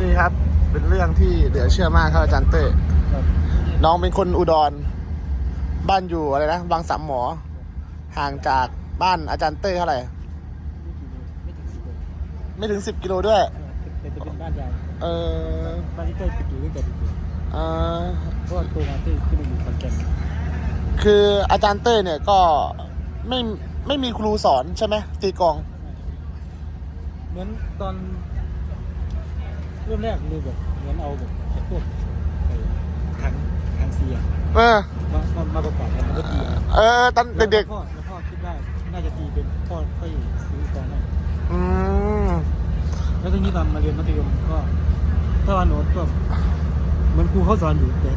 นี่ครับ เป็นเรื่องที่เหลือเชื่อมากครับอาจารย์เต้ยครับน้องเป็นคนอุดร บ้านอยู่อะไรนะบางสามหมอ ห่างจากบ้านอาจารย์เต้ยเท่าไหร่ไม่ถึงสิบกิโลไม่ถึงสิบกิโลด้วยแต่จะเป็นบ้านยายเออบ้านที่เต้ยไปอยู่ตั้งแต่เด็กเออๆเพราะว่าตัวมาเต้ยที่มาอยู่ขอนแก่นคืออาจารย์เต้ยเนี่ยก็ไม่ไม่มีครูสอนใช่ไหมตีกลอง เหมือนตอน เริ่มแรกเลยแบบเหมือนเอาแบบไอ้พวกไอ้ทางทางเสียเออ มามามาประกอบกันมันก็ตีอะเออ ตอนเด็กแล้วพ่อแล้วพ่อคิดได้น่าจะตีเป็นพ่อค่อยซื้อกองให้ๆอืม แล้วทีนี้ตอนมาเรียนมัธยมก็ถ้าว่าโน้ตก็เหมือนครูเขาสอนอยู่แต่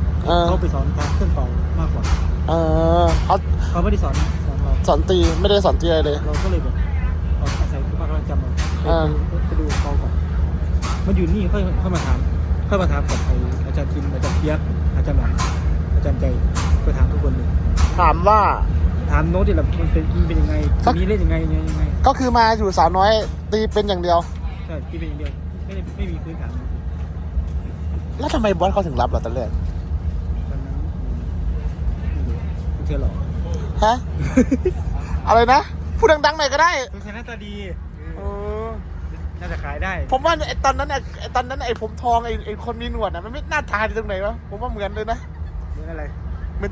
เขาไปสอนทางเครื่องเป่ามากกว่าเออเขาเขาไม่ได้สอนสอนเรา สอนตีไม่ได้สอนตีอะไรเลย เราก็เลยแบบเอาอาศัยคุณป้ากำลังจำเราไปอ่าดูไปดูเขาก่อน มันอยู่นี่ค่อยค่อยมาถามค่อยมาถามกับไออาจารย์ทินอาจารย์เปียกอาจารย์หนังอาจารย์ใจก็ถามทุกคนเลยถามว่าถามโน้ตที่แบบมันเป็นมันเป็นยังไงสักทีนี้เล่นยังไงยังไงยังไงก็คือมาอยู่สาวน้อยตีเป็นอย่างเดียวใช่ที่เป็นอย่างเดียวไม่ได้ไม่มีพื้นฐานแล้วทำไมบอสเขาถึงรับเราตอนแรกตอนนั้นไม่รู้ไม่เชื่อหรอกฮะ อะไรนะ พูดดังๆหน่อยก็ได้สงสัยหน้าตาดีเออ น่าจะขายได้ผมว่าไอ้ตอนนั้นน่ะไอ้ตอนนั้นไอ้ผมทองไอ้ไอ้คนมีหนวดน่ะมันไม่น่าทานตรงไหนวะผมว่าเหมือนเลยนะเรื่องอะไรเหมือน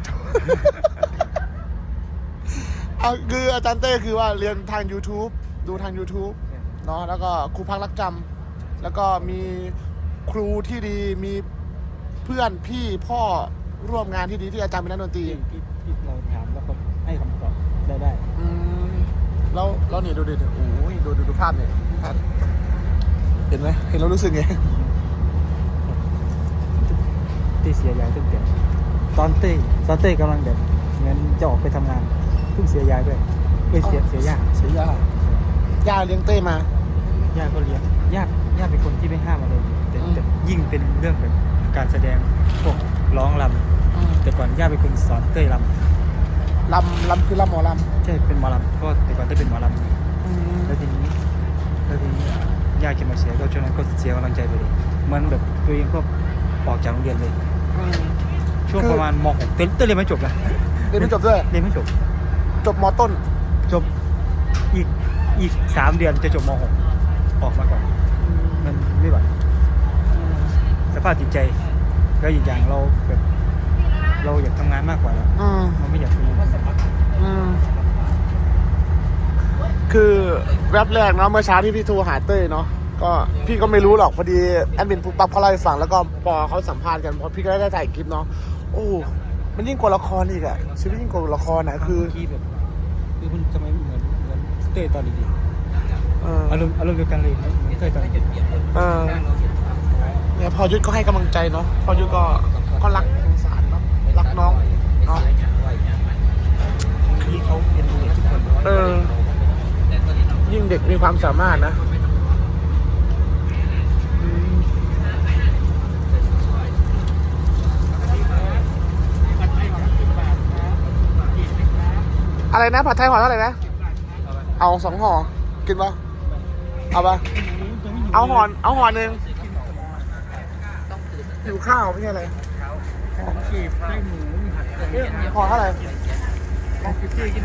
เอาคืออาจารย์เต้คือว่าเรียนทาง YouTube ดูทาง YouTube เนาะแล้วก็ครูพักรักจำแล้วก็มีครูที่ดีมีเพื่อนพี่พ่อร่วมงานที่ดีที่อาจารย์เป็นนักดนตรีที่ที่ที่เราถามแล้วเขาให้คำตอบได้ได้ อืมแล้วแล้วนี่ดูดิโอ้ยดูดูดูภาพเนี่ย ภาพเห็นไหมเห็นแล้วรู้สึกไงที่เสียยายตั้งแต่ตอนเต้ตอนเต้กำลังแบบเหมือนจะออกไปทำงานเพิ่งเสียยายด้วยเอ้ยเสียเสียย่าเสียย่าย่าเลี้ยงเต้มาย่าก็เลี้ยงย่าย่าเป็นคนที่ไม่ห้ามอะไรเลยแต่อืม แต่ยิ่งเป็นเรื่องแบบการแสดงพวกร้องรำแต่ก่อนย่าเป็นคนสอนเต้ยรลำลำคือลำหมอลำใช่เป็นหมอรำเพราะว่าแต่ก่อนเต้ยเป็นหมอรำำอืม แล้วทีนี้แล้วทีนี้ ย่าแกมาเสียก็ช่วงนั้นก็เสียกำลังใจไปเลยเหมือนแบบตัวเองก็ออกจากโรงเรียนเลยอืมช่วงคือ ประมาณม .6 เต้ยเต้ยเรียนไม่จบนะเรียนไม่จบด้วย เรียนไม่จบ จบมต้น จบอีกอีกสามเดือนจะจบม .6 ออกมาก่อน มันไม่ไหวสภาพจิตใจแล้วอีกอย่างเราแบบเราอยากทำงานมากกว่าแล้วอืมเราไม่อยากมีอืม คือแวบแรกเนาะเมื่อเช้าที่พี่โทรหาเต้ยเนาะก็พี่ก็ไม่รู้หรอกพอดีแอดมินปุ๊บปั๊บเขาเล่าให้ฟังแล้วก็พอเขาสัมภาษณ์กันพอพี่ก็ได้ถ่ายคลิปเนาะโอ้มันยิ่งกว่าละครอีกอะชีวิตยิ่งกว่าละครนะคือที่แบบคือมันทำไมไม่เหมือนเหมือนเต้ยตอนเด็กเออๆอารมณ์อารมณ์เดียวกันเลยเหมือนเต้ยตอนเด็กเออเนี่ยพอยุทธก็ให้กำลังใจเนาะพอยุทธก็ก็รักสงสารเนาะรักน้องเนาะที่เขาเรียนรู้ทุกคนเออ ยิ่งเด็กมีความสามารถนะอืมอะไรนะผัดไทยห่อเท่าไหร่นะ เอาสองห่อ กินปะเอาปะเอาห่อเอาห่อหนึ่งหิวข้าวไม่ใช่อะไรของกีบไส้หมูผัดกระเทียมห่อเท่าไหร่ของกิ๊บซี่กิ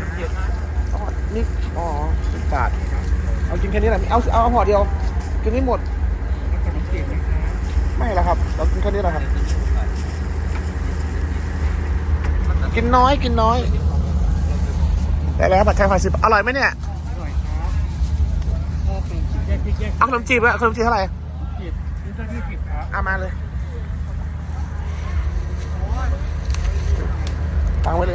นน้ำเย็นเอาห่อนี่อ๋อสิบบาท เอากินแค่นี้แหละเอาเอาห่อเดียว กินให้หมดขนมจีบนะครับไม่ละครับ เรากินแค่นี้แหละครับ กินน้อยกินน้อยได้แล้วผัดไทยผัดสิบอร่อยไหมเนี่ยอร่อยครับพอเป็นจีบแยกแยกเอาขนมจีบอะขนมจีบเท่าไหร่จีบนี่ต้องที่จีบครับเอามาเลยตั้งไว้เลย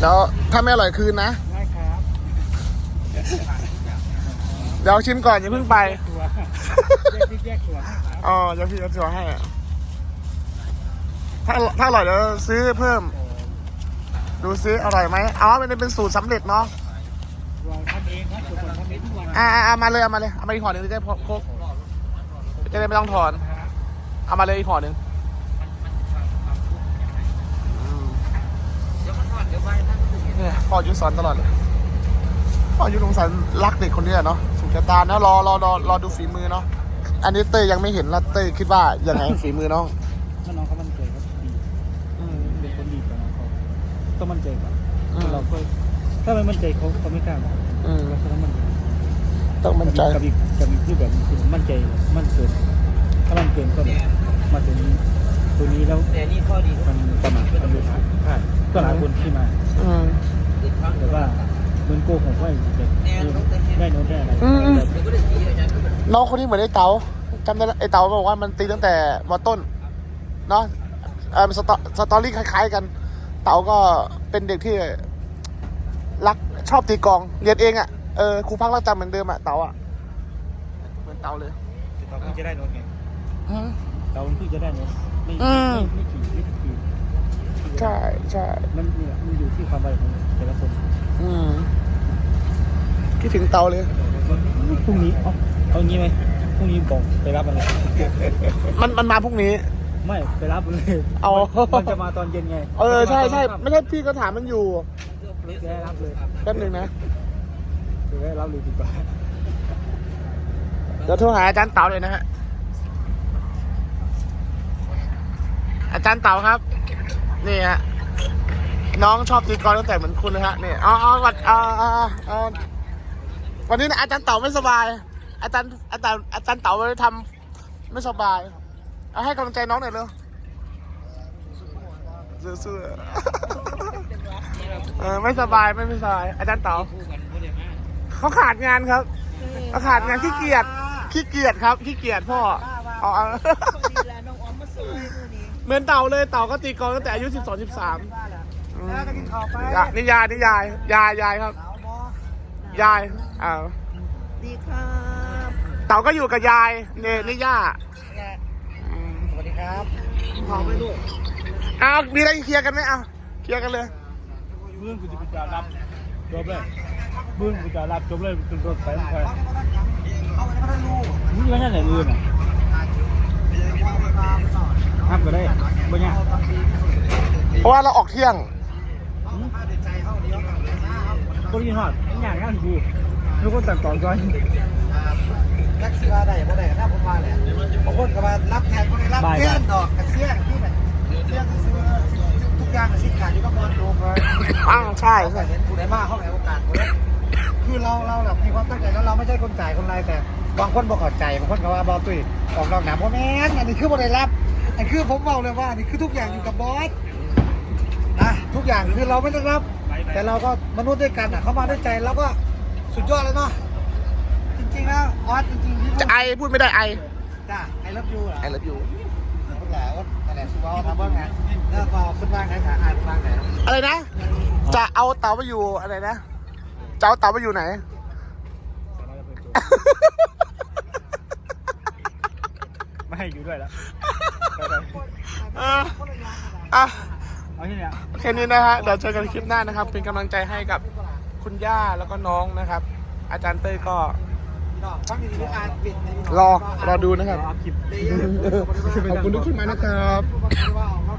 แล้วถ้าไม่อร่อยคืนนะ ได้ครับเดี๋ยวชิมก่อนอย่าเพิ่งไป ตัวแยกแยกตัวให้ครับอ๋อเดี๋ยวพี่จะตัวให้อะถ้าถ้าอร่อยเดี๋ยวซื้อเพิ่ม ดูซิอร่อยไหมอ๋อมันเป็นสูตรสำเร็จเนาะ เราทำเองครับส่วนผมทำเองทุกวันอ่าเอามาเลยเอามาเลยเอามาอีกห่อหนึ่งจะได้พกพกจะได้ไม่ต้องถอน เอามาเลยอีกห่อหนึ่งอืม เนี่ยพ่อยุทธสอนตลอดเลยพ่อยุทธสงสารรักเด็กคนนี้อะเนาะสงจะตามนะรอรอรอรอดูฝีมือเนาะอันนี้เต้ยยังไม่เห็นแล้วเต้ยคิดว่ายังไงฝีมือน้องถ้าน้องเขามั่นใจเขาดีอืมเป็นคนดีกว่าน้องเขาต้องมั่นใจก่อนอืมเราก็ถ้าไม่มั่นใจเขาเขาไม่กล้ามาอืมเราก็ต้องมั่นใจต้องมั่นใจกับอีกกับอีกรูปแบบหนึ่งคือมั่นใจมั่นเกินถ้ามันเกินก็แบบมาถึงตัวนี้แล้วแต่นี่ข้อดีมันประมาทมันดูพลาดพลาด ก็หลายคนที่มาอืมติดพักแต่ว่าเหมือนโกหกว่าจะได้โน้ตได้อะไรอืมแต่เดี๋ยวก็ได้ทีอาจารย์ก็แบบน้องคนนี้เหมือนไอ้เต๋าจำได้ละไอ้เต๋าบอกว่ามันตีตั้งแต่มต้นเนาะเออสตอสตอรี่คล้ายๆกัน เต๋าก็เป็นเด็กที่ รักชอบตีกลองเรียนเองอะ่ะเออครูพักรักจำเหมือนเดิมอะ่ะเต๋าอะ่ะเหมือนเต๋าเลยเราเพิ่งจะได้โน้ตไงอืม เราเพิ่งจะได้โน้ตไม่อืมไม่ไม่กี่ไม่กี่ที ใช่ใช่มันเนี่ยมันอยู่ที่ความไวของแต่ละคนอืมคิดถึงเต๋าเลย พรุ่งนี้เอาเอางี้ไหมพรุ่งนี้บอกไปรับมันเลยมันมันมาพรุ่งนี้ ไม่ไปรับมันเลยเอา มันจะมาตอนเย็นไงเออใช่ใช่ไม่ใช่พี่ก็ถามมันอยู่แกรับเลยแป๊บหนึงนะเดี๋ยวให้รับเลยดีกว่าเดี๋ยวโทรหาอาจารย์เต๋าเลยนะฮะอาจารย์เต๋าครับ นี่ฮะน้องชอบตีกลองตั้งแต่เหมือนคุณเลยฮะนี่เอาเอาวัดเอาเอาเอาเอวันนี้นะอาจารย์เต๋าไม่สบาย อาจารย์อาจารย์อาจารย์เต๋าไปทำไม่สบายเอาให้กำลังใจน้องหน่อยเร็วสู้ๆเออไม่สบายไม่สบาย อาจารย์เต๋าคู่กันก็ได้มาเขาขาดงานครับเขาขาดงานขี้เกียจขี้เกียจครับขี้เกียจพ่อเอาเอาดีแลน้องออมมาสวยมือนี้ เหมือนเต่าเลยเต่าก็ตีกลองตั้งแต่อายุสิบสองสิบสามแล้วจะกินข้าวไปนี่ยายนี่ยายยายยายครับ สาวบอยายอ้าวดีครับเต่าก็อยู่กับยายเนี่ยนี่ย่าอืมสวัสดีครับข้าวไปลูกเอามีอะไรเคลียร์กันไหมเอาเคลียร์กันเลยเมื่อกูจะไปจอดรับจบเลยเมื่อกูจะรับจบเลยขึ้นรถไปไปมึงยังไงไหนอื่นอะห้ามก็ได้บ่ยาก เพราะว่าเราออกเที่ยงก็ยินฮอดยากงานกูทุกคนต่างต่อจอยนักเสือได้บ่ได้ถ้าผมมาแหละบางคนก็มารับแทนคนได้รับเพื่อนดอกกระเสี้ยงที่แบบเสี้ยงซื้อทุกอย่างกระชิ้นขาดอยู่ก็บอลดูเลยอ้าวใช่เราใช่เห็นผู้ใดมาเข้าในโอกาสคนนี้คือเราเราแบบมีความตั้งใจแล้วเราไม่ใช่คนจ่ายคนรายแต่บางคนบอกขอใจบางคนก็ว่าบอลตุ้ยออกนอกหนามพ่อแม่นอันนี้คือบ่ได้รับอันคือผมบอกเลยว่าอันนี้คือทุกอย่างอยู่กับบอส นะทุกอย่างคือเราไม่ได้รับ แต่เราก็มนุษย์ด้วยกันอะเขามาด้วยใจเราก็สุดยอดเลยเนาะจริงๆนะออสจริงๆที่จะไอพูดไม่ได้ไอจ้าไอรับยูเหรอไอ love you พวกแหล่ว่าแต่สุวรรณทำเบิ้งไงแล้วก็ขึ้นบ้านไหนขาอายบ้านไหนอะไรนะ จะเอาเต่าไปอยู่อะไรนะจะเอาเต่าไปอยู่ไหนไม่ให้อยู่ด้วยแล้วเอออะ เอาที่เนี้ยแค่นี้นะฮะเดี๋ยวเจอกันคลิปหน้านะครับ เป็นกำลังใจให้กับคุณย่าแล้วก็น้องนะครับ อาจารย์เต้ยก็ฟังดีๆอ่านปิดรอรอดูนะครับ เอาคลิปขอบคุณทุกคนมากนะครับว่า